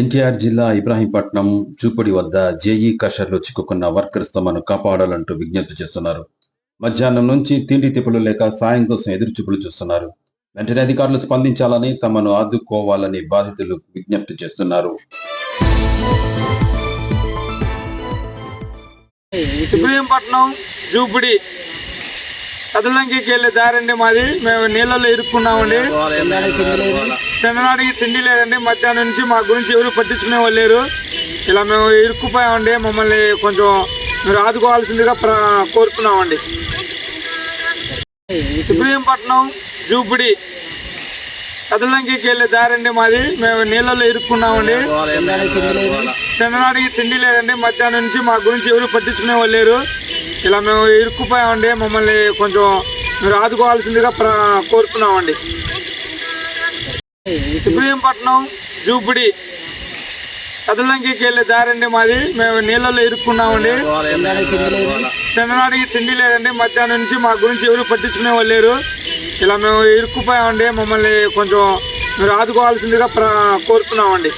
ఎన్టీఆర్ జిల్లా ఇబ్రాహీంపట్నం చూపడి వద్ద జేఈ కషర్లో చిక్కుకున్న వర్కర్స్ తమను కాపాడాలంటూ విజ్ఞప్తి చేస్తున్నారు. మధ్యాహ్నం నుంచి తిండి తిప్పులు లేక సాయం కోసం ఎదురు చూపులు చూస్తున్నారు. వెంటనే అధికారులు స్పందించాలని తమను ఆదుకోవాలని బాధితులు విజ్ఞప్తి చేస్తున్నారు. ఇబ్రహీంపట్నం జూపిడి కదలంకికి వెళ్ళే దారండి మాది. మేము నీళ్ళలో ఇరుక్కున్నామండి. తినడానికి తిండి లేదండి. మధ్యాహ్నం నుంచి మా గురించి ఎవరు పట్టించుకునే వాళ్ళు లేరు. ఇలా మేము ఇరుక్కుపోయామండి. మమ్మల్ని కొంచెం మీరు ఆదుకోవాల్సిందిగా ప్ర కోరుతున్నామండి. ఇబ్రహీంపట్నం జూపిడి. కదలంకికి వెళ్ళే దారండి మాది. మేము నీళ్ళలో ఇరుక్కున్నామండి. తినడానికి తిండి లేదండి. మధ్యాహ్నం నుంచి మా గురించి ఎవరు పట్టించుకునే వాళ్ళు లేరు. ఇలా మేము ఇరుక్కుపోయామండి. మమ్మల్ని కొంచెం మీరు ఆదుకోవాల్సిందిగా కోరుతున్నామండి. ఇబ్రహీంపట్నం జూపిడి కదలంకికి వెళ్ళే దారండి మాది. మేము నీళ్ళలో ఇరుక్కున్నామండి. తినడానికి తిండి లేదండి. మధ్యాహ్నం నుంచి మా గురించి ఎవరు పట్టించుకునే వాళ్ళు లేరు. ఇలా మేము ఇరుక్కుపోయామండి. మమ్మల్ని కొంచెం మీరు ఆదుకోవాల్సిందిగా కోరుతున్నామండి.